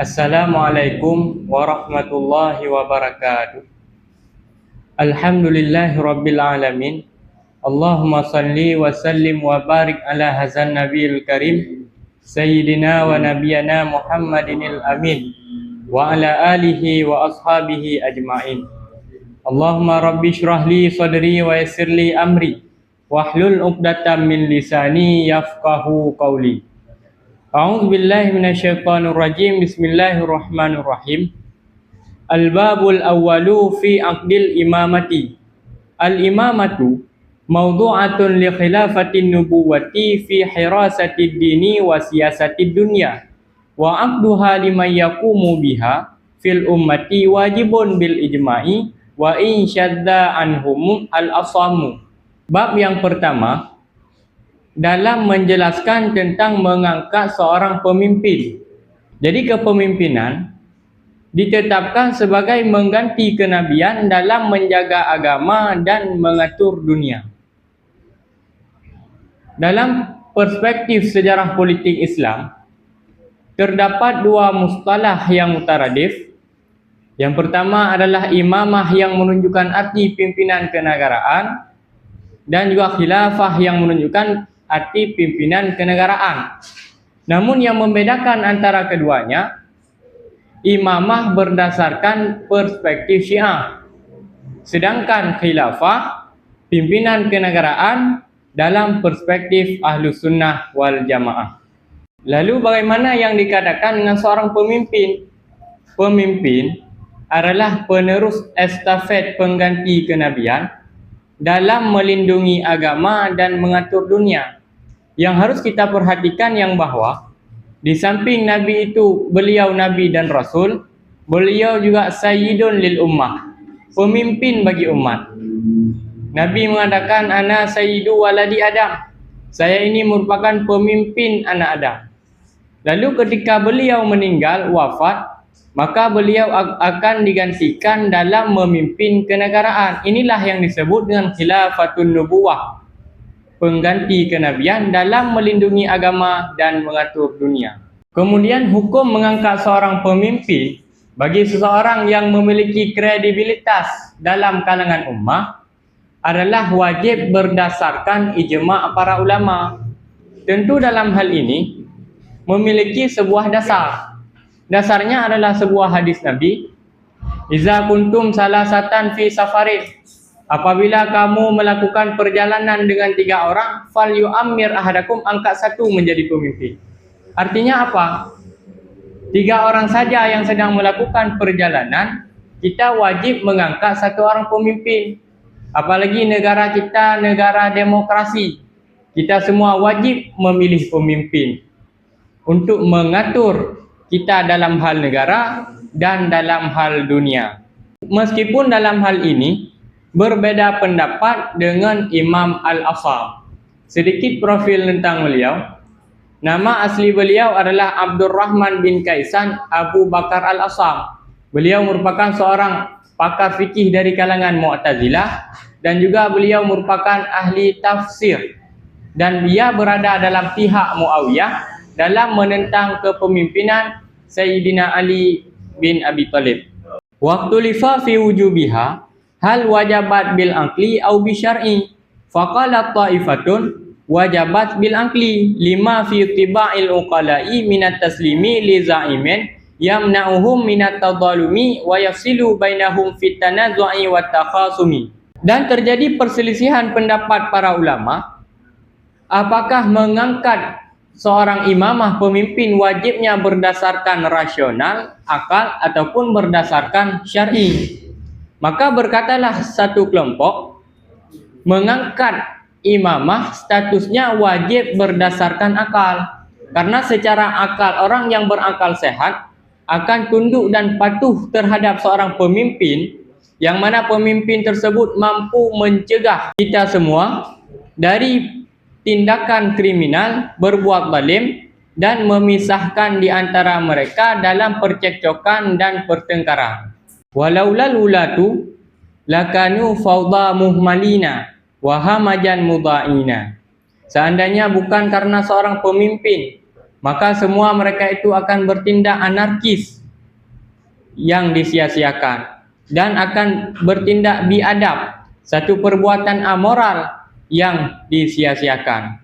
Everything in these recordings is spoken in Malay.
Assalamualaikum warahmatullahi wabarakatuh. Alhamdulillahi rabbil alamin. Allahumma salli wa sallim wa barik ala hazan nabiyil karim Sayyidina wa nabiyana Muhammadinil amin Wa ala alihi wa ashabihi ajma'in Allahumma rabbi syrah li sadri wa yassir li amri Wahlul uqdatam min lisani yafqahu qawli A'udzu billahi minasyaitonir rajim Bismillahirrahmanirrahim. Al-babul awwalu fi aqdil imamati. Al-imamatu mawdu'atun li khilafatin nubuwati fi hirasatid dini wa siyasatid dunya. Wa aqduha liman yaqumu biha fil ummati wajibun bil ijma'i wa in syadda anhum al asamu bab yang pertama dalam menjelaskan tentang mengangkat seorang pemimpin jadi kepemimpinan ditetapkan sebagai mengganti kenabian dalam menjaga agama dan mengatur dunia dalam perspektif sejarah politik Islam, terdapat dua mustalah yang mutaradif. Yang pertama adalah imamah yang menunjukkan arti pimpinan kenegaraan dan juga khilafah yang menunjukkan arti pimpinan kenegaraan. Namun yang membedakan antara keduanya, imamah berdasarkan perspektif syiah. Sedangkan khilafah, pimpinan kenegaraan dalam perspektif ahlu sunnah wal jamaah. Lalu bagaimana yang dikatakan dengan seorang pemimpin? Pemimpin adalah penerus estafet pengganti kenabian dalam melindungi agama dan mengatur dunia. Yang harus kita perhatikan yang bahawa di samping Nabi itu beliau Nabi dan Rasul, beliau juga Sayyidun lil Ummah, pemimpin bagi umat. Nabi mengatakan ana sayyidu waladi Adam. Saya ini merupakan pemimpin anak Adam. Lalu ketika beliau meninggal wafat, maka beliau akan digantikan dalam memimpin kenegaraan. Inilah yang disebut dengan khilafatun nubuwah. Pengganti kenabian dalam melindungi agama dan mengatur dunia. Kemudian hukum mengangkat seorang pemimpin bagi seseorang yang memiliki kredibilitas dalam kalangan ummah adalah wajib berdasarkan ijma' para ulama. Tentu dalam hal ini memiliki sebuah dasar. Dasarnya adalah sebuah hadis Nabi. Iza kuntum salasatan fi safarin. Apabila kamu melakukan perjalanan dengan tiga orang, fal yu'ammir ahadakum angkat satu menjadi pemimpin. Artinya apa? Tiga orang saja yang sedang melakukan perjalanan, kita wajib mengangkat satu orang pemimpin. Apalagi negara kita negara demokrasi. Kita semua wajib memilih pemimpin untuk mengatur kita dalam hal negara dan dalam hal dunia. Meskipun dalam hal ini berbeda pendapat dengan Imam Al-Asam. Sedikit profil tentang beliau. Nama asli beliau adalah Abdul Rahman bin Kaisan Abu Bakar Al-Asam. Beliau merupakan seorang pakar fikih dari kalangan Mu'tazilah dan juga beliau merupakan ahli tafsir dan dia berada dalam pihak Muawiyah dalam menentang kepemimpinan Sayyidina Ali bin Abi Talib. Waktu lifa fi wujubiha hal wajabat bil aqli au bi syar'i? Faqala ta'ifatun wajabat bil aqli lima fi tiba'il uqala'i minat taslimi li za'imin yamna'uhum minat tadalumi wa yafsilu bainahum fit tanazu'i wa takhasumi. Dan terjadi perselisihan pendapat para ulama apakah mengangkat seorang imamah pemimpin wajibnya berdasarkan rasional akal ataupun berdasarkan syar'i maka berkatalah satu kelompok mengangkat imamah statusnya wajib berdasarkan akal karena secara akal orang yang berakal sehat akan tunduk dan patuh terhadap seorang pemimpin yang mana pemimpin tersebut mampu mencegah kita semua dari tindakan kriminal berbuat zalim dan memisahkan di antara mereka dalam percekcokan dan pertengkaran. Walaulal ulatu lakanu fawda muhmalina wa hamajan mudaina. Seandainya bukan karena seorang pemimpin maka semua mereka itu akan bertindak anarkis yang disia-siakan dan akan bertindak biadab satu perbuatan amoral yang disia-siakan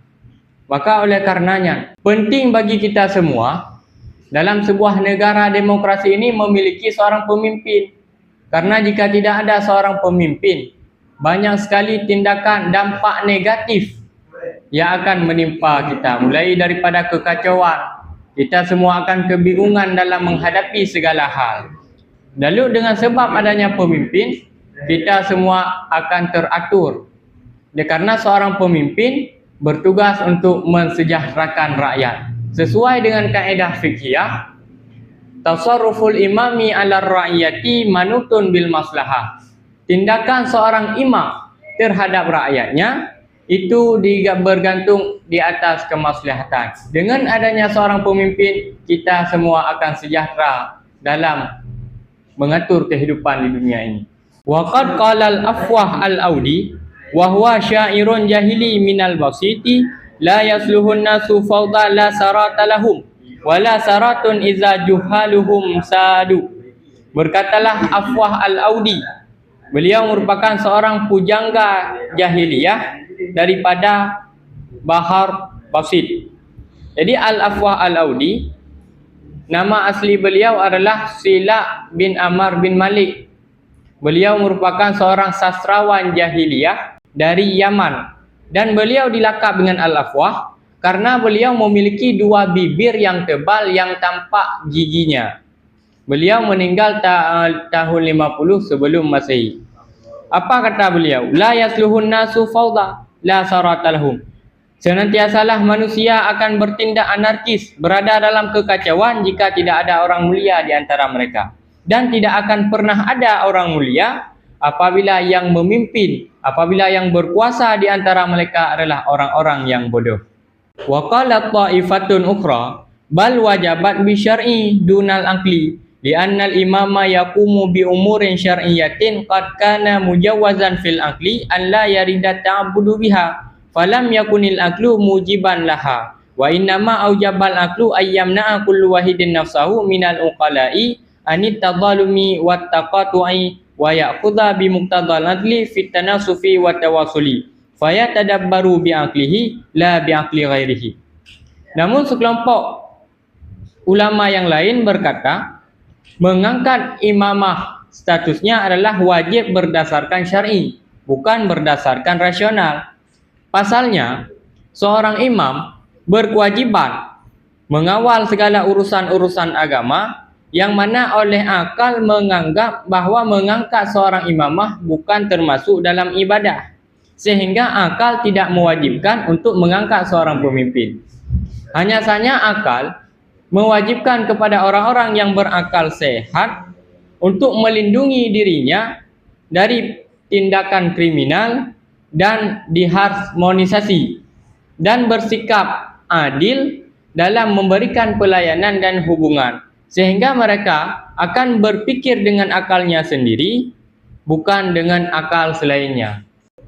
maka oleh karenanya penting bagi kita semua dalam sebuah negara demokrasi ini memiliki seorang pemimpin karena jika tidak ada seorang pemimpin banyak sekali tindakan dampak negatif yang akan menimpa kita. Mulai daripada kekacauan kita semua akan kebingungan dalam menghadapi segala hal. Lalu dengan sebab adanya pemimpin kita semua akan teratur. Dia karena seorang pemimpin bertugas untuk mensejahterakan rakyat. Sesuai dengan kaedah fiqhiyah tasarruful imami ala rakyati manutun bil maslahah tindakan seorang imam terhadap rakyatnya itu bergantung di atas kemaslahatan. Dengan adanya seorang pemimpin, kita semua akan sejahtera dalam mengatur kehidupan di dunia ini. Waqad qala al-afwah al-audi wa huwa syairun jahili minal basiti la yasluhun nasu fawda la sarata lahum wa la saratun iza juhaluhum sadu. Berkatalah afwah al-audi Beliau merupakan seorang pujangga jahiliyah daripada Bahar Basit. Jadi Al-Afwah Al-Audi nama asli beliau adalah Sila bin Amar bin Malik. Beliau merupakan seorang sastrawan jahiliyah dari Yaman dan beliau dilakap dengan Al-Afwah karena beliau memiliki dua bibir yang tebal yang tampak giginya. Beliau meninggal ta tahun 50 sebelum Masehi. Apa kata beliau? La yasluhun nasu fawda la sarata lahum. Senantiasalah manusia akan bertindak anarkis, berada dalam kekacauan jika tidak ada orang mulia di antara mereka. Dan tidak akan pernah ada orang mulia apabila yang memimpin, apabila yang berkuasa di antara mereka adalah orang-orang yang bodoh. Wa qalat ta'ifatun ukhra bal wajabat bi syar'i dunal aqli li anna al imama yaqumu bi umurin syar'iyyatin qad kana mujawwazan fil aqli an la yarida ta'budu biha falam yakunil aqlu mujiban laha. Wa inna ma aujabal aqlu ayyamna kullu wahidin nafsahu minal uqala'i anit tadalumi wat taqatu'i wa ya'khudha bi muqtadal adli fit tanasufi wa tawasuli fayatadabbaru bi aqlihi la bi aqli ghairihi namun sekelompok ulama yang lain berkata mengangkat imamah statusnya adalah wajib berdasarkan syar'i, bukan berdasarkan rasional. Pasalnya, seorang imam berkewajiban mengawal segala urusan-urusan agama yang mana oleh akal menganggap bahawa mengangkat seorang imamah bukan termasuk dalam ibadah. Sehingga akal tidak mewajibkan untuk mengangkat seorang pemimpin. Hanya saja akal mewajibkan kepada orang-orang yang berakal sehat untuk melindungi dirinya dari tindakan kriminal dan diharmonisasi dan bersikap adil dalam memberikan pelayanan dan hubungan sehingga mereka akan berpikir dengan akalnya sendiri bukan dengan akal selainnya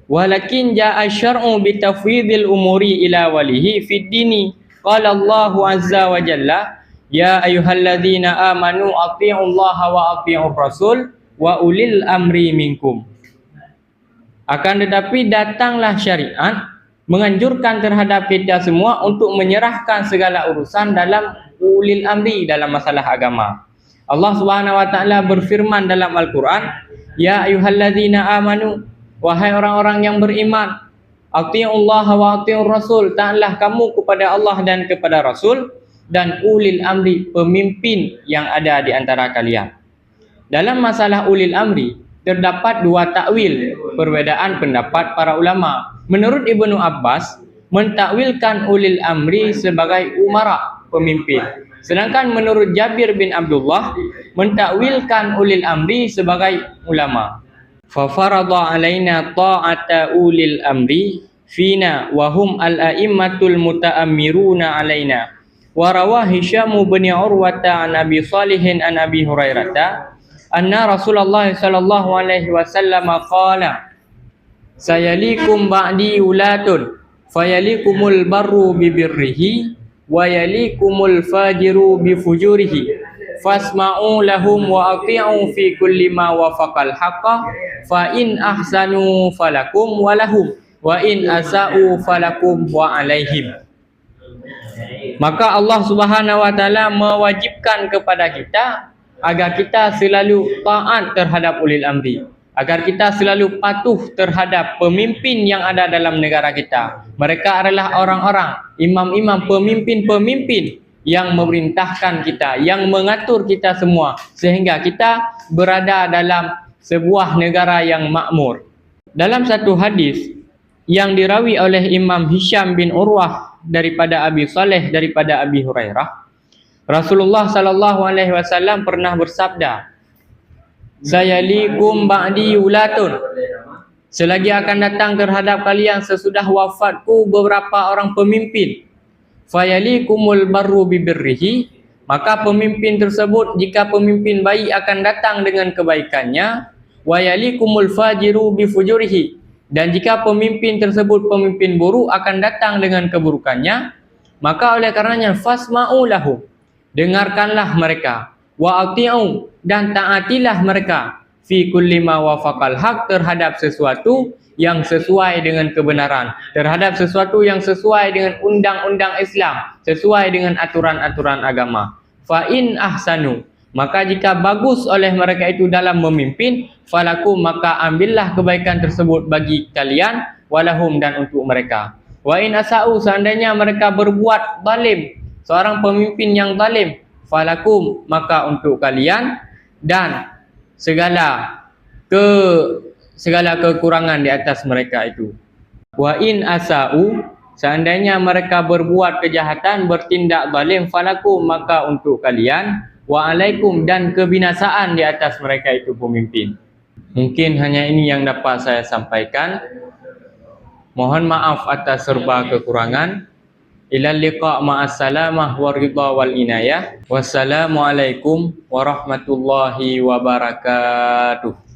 walakin jaa syar'u bi tafwidil umuri ila walihi fid dini Qala Allah Azza wa Jalla Ya ayyuhalladzina amanu athi'ullaha wa athi'ur rasul wa ulil amri minkum Akan tetapi datanglah syariat menganjurkan terhadap kita semua untuk menyerahkan segala urusan dalam ulil amri dalam masalah agama. Allah Subhanahu wa taala berfirman dalam Al-Quran, "Ya ayyuhalladzina amanu, wahai orang-orang yang beriman, Allah wa atiur rasul taatlah kamu kepada Allah dan kepada rasul dan ulil amri pemimpin yang ada di antara kalian. Dalam masalah ulil amri terdapat dua takwil perbedaan pendapat para ulama. Menurut Ibnu Abbas mentakwilkan ulil amri sebagai umara pemimpin. Sedangkan menurut Jabir bin Abdullah mentakwilkan ulil amri sebagai ulama ففرض علينا طاعه اولي الامر فينا وهم الائمه المتامرون علينا وروى هشام بن عروه عن ابي صالح عن ابي هريره ان رسول الله صلى الله عليه وسلم قال سيليكم بعدي ولاه فيليكم البر ببره ويليكم الفاجر بفجوره fasma'u lahum wa ati'u fi kulli ma wafaqal haqqa fa in ahsanu falakum wa lahum wa in asa'u falakum wa alaihim Maka Allah Subhanahu Wa Taala mewajibkan kepada kita agar kita selalu taat terhadap ulil amri, agar kita selalu patuh terhadap pemimpin yang ada dalam negara kita. Mereka adalah orang-orang imam-imam pemimpin-pemimpin yang memerintahkan kita, yang mengatur kita semua sehingga kita berada dalam sebuah negara yang makmur. Dalam satu hadis yang dirawi oleh Imam Hisham bin Urwah daripada Abi Saleh daripada Abi Hurairah Rasulullah sallallahu alaihi wasallam pernah bersabda Sayalikum ba'di ulatun Selagi akan datang terhadap kalian sesudah wafatku beberapa orang pemimpin Fayalikumul barru bibirrihi Maka pemimpin tersebut jika pemimpin baik akan datang dengan kebaikannya Wayalikumul fajiru bifujurihi dan jika pemimpin tersebut pemimpin buruk akan datang dengan keburukannya, maka oleh karenanya fasma'u lahu. Dengarkanlah mereka. Wa ati'u dan taatilah mereka fi kulli ma wafaqal haq terhadap sesuatu yang sesuai dengan kebenaran, terhadap sesuatu yang sesuai dengan undang-undang Islam, sesuai dengan aturan-aturan agama. Fa in ahsanu Maka jika bagus oleh mereka itu dalam memimpin, falakum maka ambillah kebaikan tersebut bagi kalian walahum dan untuk mereka. Wa in asau seandainya mereka berbuat zalim, seorang pemimpin yang zalim, falakum maka untuk kalian dan segala ke segala kekurangan di atas mereka itu. Wa in asau seandainya mereka berbuat kejahatan, bertindak zalim, falakum maka untuk kalian Waalaikum dan kebinasaan di atas mereka itu pemimpin. Mungkin hanya ini yang dapat saya sampaikan. Mohon maaf atas serba kekurangan. Ilal liqa ma'as salamah wa ridha wal inayah. Wassalamualaikum warahmatullahi wabarakatuh.